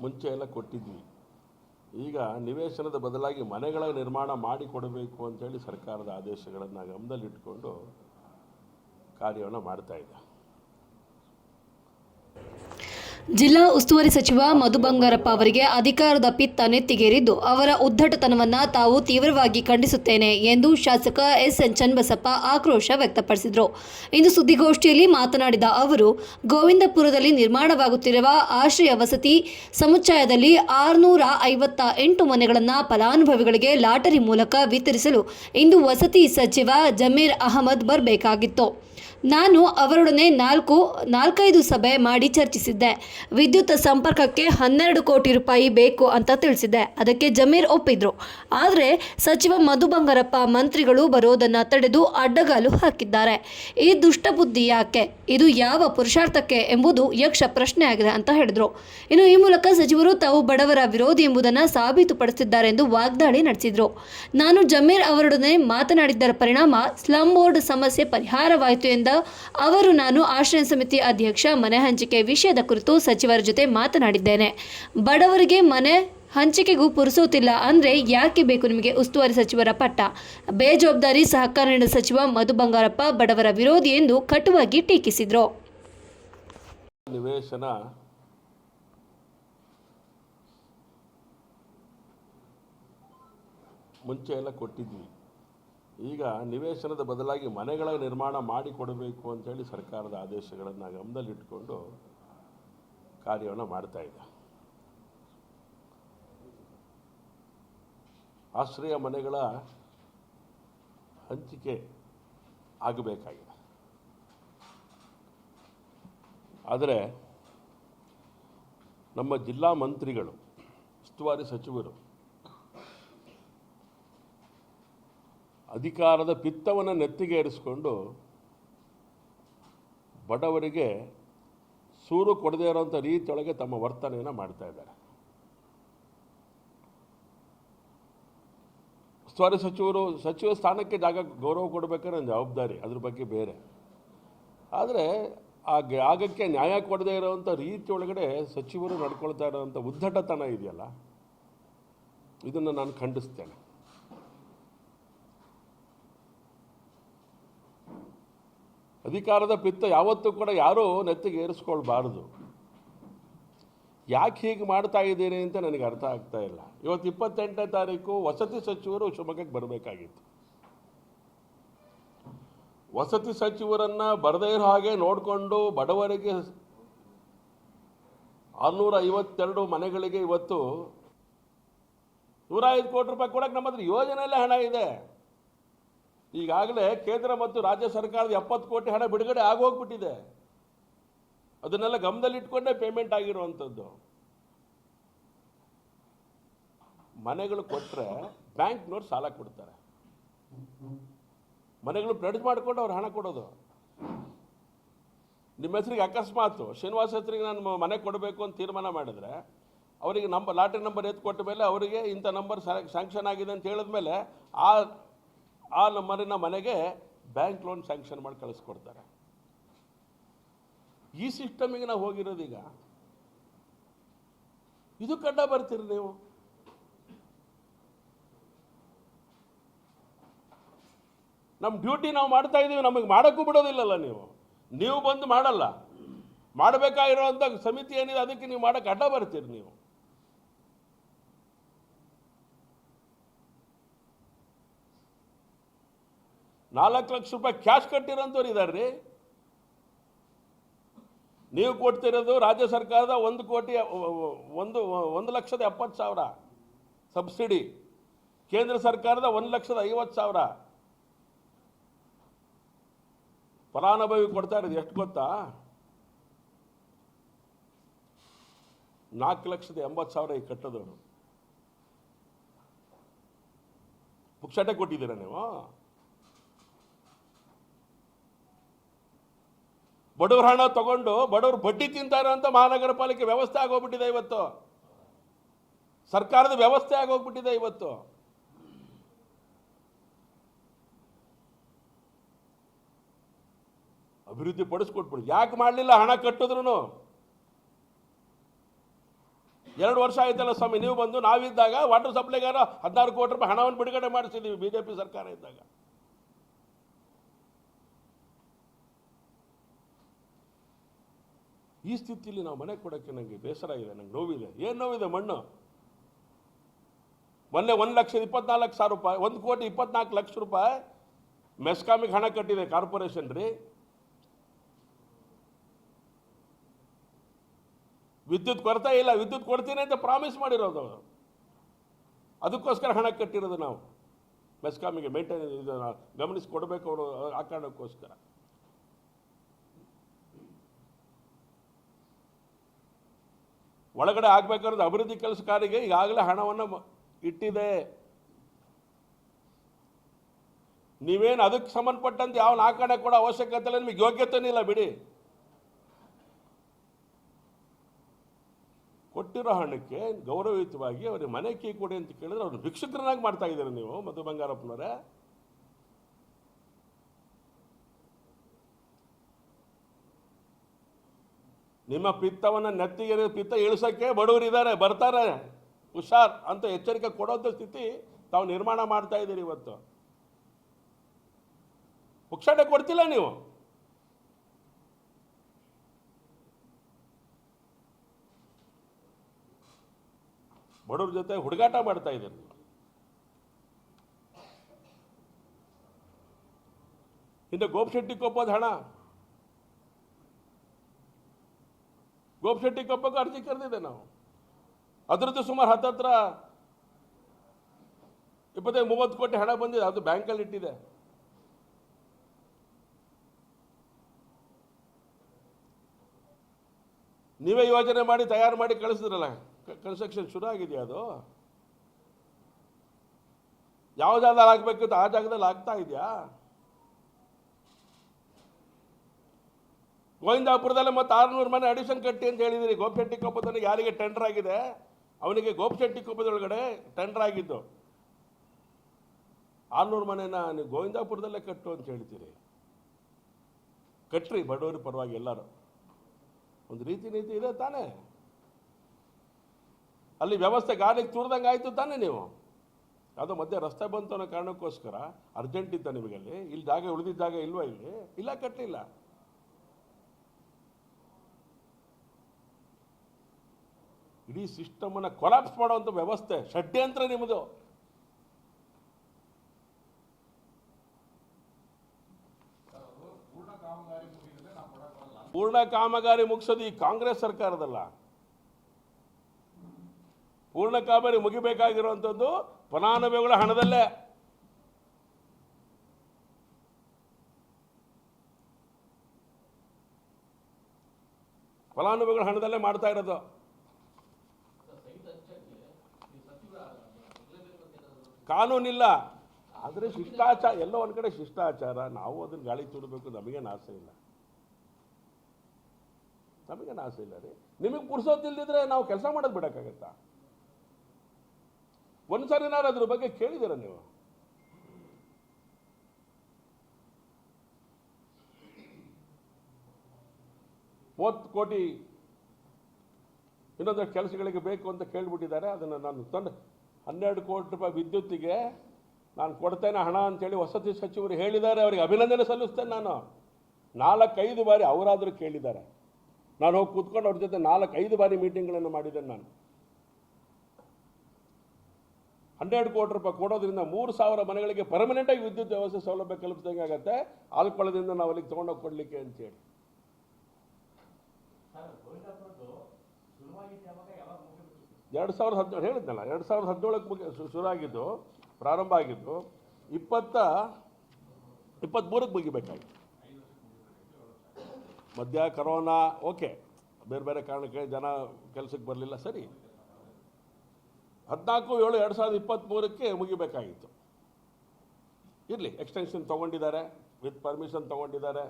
ಮುಂಚೆ ಎಲ್ಲ ಕೊಟ್ಟಿದ್ವಿ. ಈಗ ನಿವೇಶನದ ಬದಲಾಗಿ ಮನೆಗಳ ನಿರ್ಮಾಣ ಮಾಡಿ ಕೊಡಬೇಕು ಅಂತೇಳಿ ಸರ್ಕಾರದ ಆದೇಶಗಳನ್ನು ಗಮನದಲ್ಲಿಟ್ಕೊಂಡು ಕಾರ್ಯವನ್ನು ಮಾಡ್ತಾ ಇದೆ. ಜಿಲ್ಲಾ ಉಸ್ತುವಾರಿ ಸಚಿವ ಮಧು ಬಂಗಾರಪ್ಪ ಅವರಿಗೆ ಅಧಿಕಾರದ ಪಿತ್ತ ನೆತ್ತಿಗೇರಿದ್ದು, ಅವರ ಉದ್ದಟತನವನ್ನ ತಾವು ತೀವ್ರವಾಗಿ ಖಂಡಿಸುತ್ತೇನೆ ಎಂದು ಶಾಸಕ ಎಸ್ ಎನ್ ಚನ್ನಬಸಪ್ಪ ಆಕ್ರೋಶ ವ್ಯಕ್ತಪಡಿಸಿದರು. ಇಂದು ಸುದ್ದಿಗೋಷ್ಠಿಯಲ್ಲಿ ಮಾತನಾಡಿದ ಅವರು, ಗೋವಿಂದಪುರದಲ್ಲಿ ನಿರ್ಮಾಣವಾಗುತ್ತಿರುವ ಆಶ್ರಯ ವಸತಿ ಸಮುಚ್ಚಯದಲ್ಲಿ ಆರುನೂರ ಐವತ್ತ ಎಂಟು ಮನೆಗಳನ್ನು ಫಲಾನುಭವಿಗಳಿಗೆ ಲಾಟರಿ ಮೂಲಕ ವಿತರಿಸಲು ಇಂದು ವಸತಿ ಸಚಿವ ಜಮೀರ್ ಅಹಮದ್ ಬರಬೇಕಾಗಿತ್ತು. ನಾನು ಅವರೊಡನೆ ನಾಲ್ಕು, ನಾಲ್ಕೈದು ಸಭೆ ಮಾಡಿ ಚರ್ಚಿಸಿದ್ದೆ. ವಿದ್ಯುತ್ ಸಂಪರ್ಕಕ್ಕೆ ಹನ್ನೆರಡು ಕೋಟಿ ರೂಪಾಯಿ ಬೇಕು ಅಂತ ತಿಳಿಸಿದ್ದೆ. ಅದಕ್ಕೆ ಜಮೀರ್ ಒಪ್ಪಿದ್ರು. ಆದರೆ ಸಚಿವ ಮಧು ಬಂಗಾರಪ್ಪ ಮಂತ್ರಿಗಳು ಬರೋದನ್ನು ತಡೆದು ಅಡ್ಡಗಾಲು ಹಾಕಿದ್ದಾರೆ. ಈ ದುಷ್ಟಬುದ್ಧಿ ಯಾಕೆ? ಇದು ಯಾವ ಪುರುಷಾರ್ಥಕ್ಕೆ ಎಂಬುದು ಯಕ್ಷ ಪ್ರಶ್ನೆ ಆಗಿದೆ ಅಂತ ಹೇಳಿದ್ರು. ಇನ್ನು ಈ ಮೂಲಕ ಸಚಿವರು ತಾವು ಬಡವರ ವಿರೋಧಿ ಎಂಬುದನ್ನು ಸಾಬೀತುಪಡಿಸಿದ್ದಾರೆ ಎಂದು ವಾಗ್ದಾಳಿ ನಡೆಸಿದ್ರು. ನಾನು ಜಮೀರ್ ಅವರೊಡನೆ ಮಾತನಾಡಿದ್ದರ ಪರಿಣಾಮ ಸ್ಲಂ ಬೋರ್ಡ್ ಸಮಸ್ಯೆ ಪರಿಹಾರವಾಯಿತು ಎಂದ ಅವರು ನಾನು ಆಶ್ರಯ ಸಮಿತಿ ಅಧ್ಯಕ್ಷ, ಮನೆ ಹಂಚಿಕೆ ವಿಷಯದ ಕುರಿತು ಸಚಿವರ ಜೊತೆ ಮಾತನಾಡಿದ್ದೇನೆ. ಬಡವರಿಗೆ ಮನೆ ಹಂಚಿಕೆಗೂ ಪುರುಸೋತಿಲ್ಲ ಅಂದ್ರೆ ಯಾಕೆ ಬೇಕು ನಿಮಗೆ ಉಸ್ತುವಾರಿ ಸಚಿವರ ಪಟ್ಟ? ಬೇಜವಾಬ್ದಾರಿ ಸಹಕಾರ ನೀಡಿದ ಸಚಿವ ಮಧು ಬಂಗಾರಪ್ಪ ಬಡವರ ವಿರೋಧಿ ಎಂದು ಕಟುವಾಗಿ ಟೀಕಿಸಿದರು. ನಿವೇಶನ ಮುಂಚೆ ಎಲ್ಲ ಕೊಟ್ಟಿದ್ವಿ. ಈಗ ನಿವೇಶನದ ಬದಲಾಗಿ ಮನೆಗಳ ನಿರ್ಮಾಣ ಮಾಡಿ ಕೊಡಬೇಕು ಅಂತೇಳಿ ಸರ್ಕಾರದ ಆದೇಶಗಳನ್ನು ಗಮನದಲ್ಲಿಟ್ಟುಕೊಂಡು ಕಾರ್ಯವನ್ನು ಮಾಡ್ತಾ ಇದೆ. ಆಶ್ರಯ ಮನೆಗಳ ಹಂಚಿಕೆ ಆಗಬೇಕಾಗಿದೆ. ಆದರೆ ನಮ್ಮ ಜಿಲ್ಲಾ ಮಂತ್ರಿಗಳು, ಉಸ್ತುವಾರಿ ಸಚಿವರು ಅಧಿಕಾರದ ಪಿತ್ತವನ್ನು ನೆತ್ತಿಗೇರಿಸಿಕೊಂಡು ಬಡವರಿಗೆ ಸೂರು ಕೊಡದೇ ಇರೋಂಥ ರೀತಿಯೊಳಗೆ ತಮ್ಮ ವರ್ತನೆಯನ್ನು ಮಾಡ್ತಾ ಇದ್ದಾರೆ. ಉಸ್ತುವಾರಿ ಸಚಿವರು, ಸಚಿವ ಸ್ಥಾನಕ್ಕೆ ಜಾಗ ಗೌರವ ಕೊಡಬೇಕಾದ್ರೆ ಜವಾಬ್ದಾರಿ, ಅದ್ರ ಬಗ್ಗೆ ಬೇರೆ. ಆದರೆ ಆ ಜಾಗಕ್ಕೆ ನ್ಯಾಯ ಕೊಡದೇ ಇರೋವಂಥ ರೀತಿಯೊಳಗಡೆ ಸಚಿವರು ನಡ್ಕೊಳ್ತಾ ಇರೋವಂಥ ಉದ್ದಟತನ ಇದೆಯಲ್ಲ, ಇದನ್ನು ನಾನು ಖಂಡಿಸ್ತೇನೆ. ಅಧಿಕಾರದ ಪಿತ್ತ ಯಾವತ್ತೂ ಕೂಡ ಯಾರೂ ನೆತ್ತಿಗೆ ಏರಿಸ್ಕೊಳ್ಬಾರ್ದು. ಯಾಕೆ ಹೀಗೆ ಮಾಡ್ತಾ ಇದ್ದೀರಿ ಅಂತ ನನಗೆ ಅರ್ಥ ಆಗ್ತಾ ಇಲ್ಲ. ಇವತ್ತು ಇಪ್ಪತ್ತೆಂಟನೇ ತಾರೀಕು ವಸತಿ ಸಚಿವರು ಶಿವಮೊಗ್ಗಕ್ಕೆ ಬರಬೇಕಾಗಿತ್ತು. ವಸತಿ ಸಚಿವರನ್ನ ಬರದೇ ಇರೋ ಹಾಗೆ ನೋಡಿಕೊಂಡು ಬಡವರಿಗೆ ಆರುನೂರ ಐವತ್ತೆರಡು ಮನೆಗಳಿಗೆ ಇವತ್ತು ನೂರ ಐದು ಕೋಟಿ ರೂಪಾಯಿ ಕೊಡಕ್ಕೆ ನಮ್ಮ ಹತ್ರ ಯೋಜನೆಯಲ್ಲೇ ಹಣ ಇದೆ. ಈಗಾಗಲೇ ಕೇಂದ್ರ ಮತ್ತು ರಾಜ್ಯ ಸರ್ಕಾರದ ಎಪ್ಪತ್ತು ಕೋಟಿ ಹಣ ಬಿಡುಗಡೆ ಆಗೋಗ್ಬಿಟ್ಟಿದೆ. ಅದನ್ನೆಲ್ಲ ಗಮನದಲ್ಲಿಟ್ಕೊಂಡೇ ಪೇಮೆಂಟ್ ಆಗಿರುವಂಥದ್ದು. ಮನೆಗಳು ಕೊಟ್ಟರೆ ಬ್ಯಾಂಕ್ನವ್ರು ಸಾಲ ಕೊಡ್ತಾರೆ. ಮನೆಗಳು ಪ್ರೆಡ್ ಮಾಡಿಕೊಂಡು ಅವ್ರು ಹಣ ಕೊಡೋದು. ನಿಮ್ಮ ಹೆಸರಿಗೆ ಅಕಸ್ಮಾತ್ ಶ್ರೀನಿವಾಸ ಹೆಸರಿಗೆ ನಾನು ಮನೆ ಕೊಡಬೇಕು ಅಂತ ತೀರ್ಮಾನ ಮಾಡಿದ್ರೆ, ಅವರಿಗೆ ನಂಬರ್ ಲಾಟ್ರಿ ನಂಬರ್ ಎತ್ತು ಕೊಟ್ಟ ಮೇಲೆ ಅವರಿಗೆ ಇಂಥ ನಂಬರ್ ಸ್ಯಾಂಕ್ಷನ್ ಆಗಿದೆ ಅಂತ ಹೇಳಿದ್ಮೇಲೆ ಆ ಆ ನಂಬರಿನ ಮನೆಗೆ ಬ್ಯಾಂಕ್ ಲೋನ್ ಸ್ಯಾಂಕ್ಷನ್ ಮಾಡಿ ಕಳಿಸ್ಕೊಡ್ತಾರೆ. ಈ ಸಿಸ್ಟಮಿಗೆ ನಾವು ಹೋಗಿರೋದೀಗ ಇದು ಕಡ್ಡ ಬರ್ತೀರಿ ನೀವು. ನಮ್ಮ ಡ್ಯೂಟಿ ನಾವು ಮಾಡ್ತಾ ಇದ್ದೀವಿ, ನಮಗೆ ಮಾಡೋಕ್ಕೂ ಬಿಡೋದಿಲ್ಲಲ್ಲ ನೀವು. ನೀವು ಬಂದು ಮಾಡಲ್ಲ. ಮಾಡಬೇಕಾಗಿರೋಂಥ ಸಮಿತಿ ಏನಿದೆ, ಅದಕ್ಕೆ ನೀವು ಮಾಡೋಕ್ಕೆ ಅಡ್ಡ ಬರ್ತೀರಿ ನೀವು. ನಾಲ್ಕು ಲಕ್ಷ ರೂಪಾಯಿ ಕ್ಯಾಶ್ ಕಟ್ಟಿರೋಂಥವ್ರು ಇದ್ದಾರೆ ರೀ ನೀವು ಕೊಡ್ತಿರೋದು ರಾಜ್ಯ ಸರ್ಕಾರದ ಒಂದು ಕೋಟಿ, ಒಂದು ಒಂದು ಲಕ್ಷದ ಎಪ್ಪತ್ತು ಸಾವಿರ ಸಬ್ಸಿಡಿ, ಕೇಂದ್ರ ಸರ್ಕಾರದ ಒಂದು ಲಕ್ಷದ ಐವತ್ತು ಸಾವಿರ. ಫಲಾನುಭವಿ ಕೊಡ್ತಾ ಇರೋದು ಎಷ್ಟು ಗೊತ್ತಾ? ನಾಲ್ಕು ಲಕ್ಷದ ಎಂಬತ್ತು ಸಾವಿರ ಈಗ ಕಟ್ಟೋದವರು. ಪುಕ್ಷಟೆ ಕೊಟ್ಟಿದ್ದೀರಾ ನೀವು? ಬಡವ್ರ ಹಣ ತಗೊಂಡು ಬಡವರು ಬಡ್ಡಿ ತಿಂತಾರೆ ಅಂತ ಮಹಾನಗರ ಪಾಲಿಕೆ ವ್ಯವಸ್ಥೆ ಆಗೋಗ್ಬಿಟ್ಟಿದೆ ಇವತ್ತು. ಸರ್ಕಾರದ ವ್ಯವಸ್ಥೆ ಆಗೋಗ್ಬಿಟ್ಟಿದೆ ಇವತ್ತು. ಅಭಿವೃದ್ಧಿ ಪಡಿಸ್ಕೊಟ್ಬಿಡಿ. ಯಾಕೆ ಮಾಡಲಿಲ್ಲ ಹಣ ಕಟ್ಟಿದ್ರು ಎರಡು ವರ್ಷ ಆಯ್ತಲ್ಲ ಸ್ವಾಮಿ, ನೀವು ಬಂದು ನಾವಿದ್ದಾಗ ವಾಟರ್ ಸಪ್ಲೈಗಾರ ಹದಿನಾರು ಕೋಟಿ ರೂಪಾಯಿ ಹಣವನ್ನು ಬಿಡುಗಡೆ ಮಾಡಿಸಿದ್ದೀವಿ ಬಿ ಜೆ ಪಿ ಸರ್ಕಾರ ಇದ್ದಾಗ. ಈ ಸ್ಥಿತಿಯಲ್ಲಿ ನಾವು ಮನೆ ಕೊಡೋಕ್ಕೆ ನನಗೆ ಬೇಸರ ಇದೆ, ನಂಗೆ ನೋವಿದೆ. ಏನು ನೋವಿದೆ ಮಣ್ಣು? ಮೊನ್ನೆ ಒಂದು ಲಕ್ಷದ ಇಪ್ಪತ್ನಾಲ್ಕು ಸಾವಿರ ರೂಪಾಯಿ, ಒಂದು ಕೋಟಿ ಇಪ್ಪತ್ನಾಲ್ಕು ಲಕ್ಷ ರೂಪಾಯಿ ಮೆಸ್ಕಾಮಿಗೆ ಹಣ ಕಟ್ಟಿದೆ ಕಾರ್ಪೊರೇಷನ್ ರೀ. ವಿದ್ಯುತ್ ಕೊರತೆ ಇಲ್ಲ, ವಿದ್ಯುತ್ ಕೊಡ್ತೀನಿ ಅಂತ ಪ್ರಾಮಿಸ್ ಮಾಡಿರೋದು ಅದಕ್ಕೋಸ್ಕರ ಹಣ ಕಟ್ಟಿರೋದು ನಾವು. ಮೆಸ್ಕಾಮಿಗೆ ಮೇಂಟೈನ್ ಇದು ಗಮನಿಸಿ ಕೊಡಬೇಕು ಅವರು ಆ ಕಾರಣಕ್ಕೋಸ್ಕರ. ಒಳಗಡೆ ಆಗ್ಬೇಕಾದ್ರೆ ಅಭಿವೃದ್ಧಿ ಕೆಲಸ ಕಾರ್ಯಕ್ಕೆ ಈಗಾಗಲೇ ಹಣವನ್ನು ಇಟ್ಟಿದೆ. ನೀವೇನು ಅದಕ್ಕೆ ಸಂಬಂಧಪಟ್ಟಂತೆ ಯಾವ ನಾಲ್ಕಣೆ ಕೂಡ ಅವಶ್ಯಕತೆ ಇಲ್ಲ, ನಿಮಗೆ ಯೋಗ್ಯತೆ ಇಲ್ಲ, ಬಿಡಿ. ಕೊಟ್ಟಿರೋ ಹಣಕ್ಕೆ ಗೌರವಯುತವಾಗಿ ಅವ್ರಿಗೆ ಮನೆ ಕೀ ಕೊಡಿ ಅಂತ ಕೇಳಿದ್ರೆ ಅವ್ರು ಭಿಕ್ಷುಕರನ್ನಾಗಿ ಮಾಡ್ತಾ ಇದ್ದೀರಿ ನೀವು, ಮಧು ಬಂಗಾರಪ್ಪನವರೇ. ನಿಮ್ಮ ಪಿತ್ತವನ್ನು ನೆತ್ತಿಗೆ ಪಿತ್ತ ಇಳಿಸೋಕ್ಕೆ ಬಡವರಿದ್ದಾರೆ ಬರ್ತಾರೆ. ಹುಷಾರ್ ಅಂತ ಎಚ್ಚರಿಕೆ ಕೊಡೋಂಥ ಸ್ಥಿತಿ ತಾವು ನಿರ್ಮಾಣ ಮಾಡ್ತಾ ಇದ್ದೀರಿ ಇವತ್ತು. ಪುಕ್ಷಾಟೆ ಕೊಡ್ತಿಲ್ಲ ನೀವು. ಬಡವ್ರ ಜೊತೆ ಹುಡುಗಾಟ ಮಾಡ್ತಾ ಇದ್ದೀರಿ ನೀವು. ಹಿಂದೆ ಗೋಪಶೆಟ್ಟಿ ಕೊಪ್ಪದ ಹಣ. ಗೋಪಶೆಟ್ಟಿ ಕಪ್ಪಕ್ಕೆ ಅರ್ಜಿ ಕರೆದಿದೆ ನಾವು. ಅದರದ್ದು ಸುಮಾರು ಹತ್ತತ್ರ ಇಪ್ಪತ್ತೈದು ಮೂವತ್ತು ಕೋಟಿ ಹಣ ಬಂದಿದೆ, ಅದು ಬ್ಯಾಂಕಲ್ಲಿ ಇಟ್ಟಿದೆ. ನೀವೇ ಯೋಜನೆ ಮಾಡಿ, ತಯಾರು ಮಾಡಿ ಕಳಿಸಿದ್ರಲ್ಲ ಕನ್ಸ್ಟ್ರಕ್ಷನ್ ಶುರು ಆಗಿದೆಯಾ ಅದು? ಯಾವ ಜಾಗದಲ್ಲಿ ಆಗಬೇಕಿತ್ತು ಆ ಜಾಗದಲ್ಲಿ ಆಗ್ತಾ ಇದೆಯಾ? ಗೋವಿಂದಾಪುರದಲ್ಲಿ ಮತ್ತೆ ಆರುನೂರು ಮನೆ ಅಡಿಷನ್ ಕಟ್ಟಿ ಅಂತ ಹೇಳಿದಿರಿ. ಗೋಪಶೆಟ್ಟಿ ಕೊಪ್ಪದಲ್ಲಿ ಯಾರಿಗೆ ಟೆಂಡರ್ ಆಗಿದೆ? ಅವನಿಗೆ ಗೋಪಶೆಟ್ಟಿ ಕೊಪ್ಪದೊಳಗಡೆ ಟೆಂಡರ್ ಆಗಿದ್ದು. ಆರುನೂರು ಮನೆನ ನೀವು ಗೋವಿಂದಾಪುರದಲ್ಲೇ ಕಟ್ಟು ಅಂತ ಹೇಳ್ತೀರಿ. ಕಟ್ಟ್ರಿ ಬಡವರು ಪರವಾಗಿ ಎಲ್ಲರೂ. ಒಂದು ರೀತಿ ನೀತಿ ಇದೆ ತಾನೇ. ಅಲ್ಲಿ ವ್ಯವಸ್ಥೆ ಗಾಳಿಗೆ ತೂರ್ದಂಗೆ ಆಯಿತು ತಾನೇ ನೀವು. ಅದು ಮಧ್ಯೆ ರಸ್ತೆ ಬಂತು ಅನ್ನೋ ಕಾರಣಕ್ಕೋಸ್ಕರ ಅರ್ಜೆಂಟ್ ಇತ್ತ ನಿಮಗೆ ಅಲ್ಲಿ ಇಲ್ಲಿ ಜಾಗ ಉಳಿದಿದ್ದ ಜಾಗ ಇಲ್ವಾ ಇಲ್ಲಿ? ಇಲ್ಲ ಕಟ್ಟಲಿಲ್ಲ ಇಡೀ ಸಿಸ್ಟಮನ್ನು ಕೊಲಾಪ್ಸ್ ಮಾಡುವಂಥ ವ್ಯವಸ್ಥೆ ಷಡ್ಯಂತ್ರ ನಿಮ್ಮದು ಪೂರ್ಣ ಕಾಮಗಾರಿ ಮುಗಿಸೋದು ಈ ಕಾಂಗ್ರೆಸ್ ಸರ್ಕಾರದಲ್ಲ. ಪೂರ್ಣ ಕಾಮಗಾರಿ ಮುಗಿಬೇಕಾಗಿರುವಂಥದ್ದು ಫಲಾನುಭವಿಗಳ ಹಣದಲ್ಲೇ. ಫಲಾನುಭವಿಗಳ ಹಣದಲ್ಲೇ ಮಾಡ್ತಾ ಇರೋದು. ಕಾನೂನಿಲ್ಲ. ಆದರೆ ಶಿಷ್ಟಾಚಾರ, ಎಲ್ಲ ಒಂದು ಕಡೆ ಶಿಷ್ಟಾಚಾರ, ನಾವು ಅದನ್ನು ಗಾಳಿ ತುಡಬೇಕು ನಮಗೇನು ಆಸೆ ಇಲ್ಲ. ನಮಗೇನು ಆಸೆ ಇಲ್ಲ ರೀ. ನಿಮಗೆ ಪುರ್ಸೋತಿಲ್ದಿದ್ರೆ ನಾವು ಕೆಲಸ ಮಾಡೋದು ಬಿಡೋಕ್ಕಾಗತ್ತಾ? ಒಂದು ಸರಿನಾರು ಅದ್ರ ಬಗ್ಗೆ ಕೇಳಿದ್ದೀರ ನೀವು? ಮೂವತ್ತು ಕೋಟಿ ಇನ್ನೊಂದಷ್ಟು ಕೆಲಸಗಳಿಗೆ ಬೇಕು ಅಂತ ಕೇಳಿಬಿಟ್ಟಿದ್ದಾರೆ, ಅದನ್ನು ನಾನು ತಂದು ಹನ್ನೆರಡು ಕೋಟಿ ರೂಪಾಯಿ ವಿದ್ಯುತ್ತಿಗೆ ನಾನು ಕೊಡ್ತೇನೆ ಹಣ ಅಂತೇಳಿ ವಸತಿ ಸಚಿವರು ಹೇಳಿದ್ದಾರೆ, ಅವರಿಗೆ ಅಭಿನಂದನೆ ಸಲ್ಲಿಸ್ತೇನೆ ನಾನು. ನಾಲ್ಕೈದು ಬಾರಿ ಅವರಾದರೂ ಕೇಳಿದ್ದಾರೆ. ನಾನು ಹೋಗಿ ಕೂತ್ಕೊಂಡು ಅವ್ರ ಜೊತೆ ನಾಲ್ಕೈದು ಬಾರಿ ಮೀಟಿಂಗ್ಗಳನ್ನು ಮಾಡಿದ್ದೇನೆ ನಾನು. ಹನ್ನೆರಡು ಕೋಟಿ ರೂಪಾಯಿ ಕೊಡೋದ್ರಿಂದ ಮೂರು ಸಾವಿರ ಮನೆಗಳಿಗೆ ಪರ್ಮನೆಂಟಾಗಿ ವಿದ್ಯುತ್ ವ್ಯವಸ್ಥೆ ಸೌಲಭ್ಯ ಕಲ್ಪಿಸಿದಂಗೆ ಆಗುತ್ತೆ. ಆಲ್ಕೊಳದಿಂದ ನಾವು ಅಲ್ಲಿಗೆ ತೊಗೊಂಡೋಗಿ ಕೊಡಲಿಕ್ಕೆ ಅಂತೇಳಿ. ಎರಡು ಸಾವಿರದ ಹದಿನೇಳು ಹೇಳಿದ್ನಲ್ಲ, ಎರಡು ಸಾವಿರದ ಹದಿನೇಳಕ್ಕೆ ಮುಗಿ ಶುರು ಆಗಿದ್ದು ಪ್ರಾರಂಭ ಆಗಿದ್ದು, ಇಪ್ಪತ್ತ ಇಪ್ಪತ್ತ್ಮೂರಕ್ಕೆ ಮುಗಿಬೇಕಾಗಿತ್ತು ಮಧ್ಯ ಕರೋನಾ, ಓಕೆ. ಬೇರೆ ಬೇರೆ ಕಾರಣಕ್ಕೆ ಜನ ಕೆಲಸಕ್ಕೆ ಬರಲಿಲ್ಲ, ಸರಿ. ಹದಿನಾಲ್ಕು, ಏಳು, ಎರಡು ಸಾವಿರದ ಇಪ್ಪತ್ತ್ಮೂರಕ್ಕೆ ಮುಗಿಬೇಕಾಗಿತ್ತು ಇರಲಿ ಎಕ್ಸ್ಟೆನ್ಷನ್ ತೊಗೊಂಡಿದ್ದಾರೆ ವಿತ್ ಪರ್ಮಿಷನ್ ತೊಗೊಂಡಿದ್ದಾರೆ.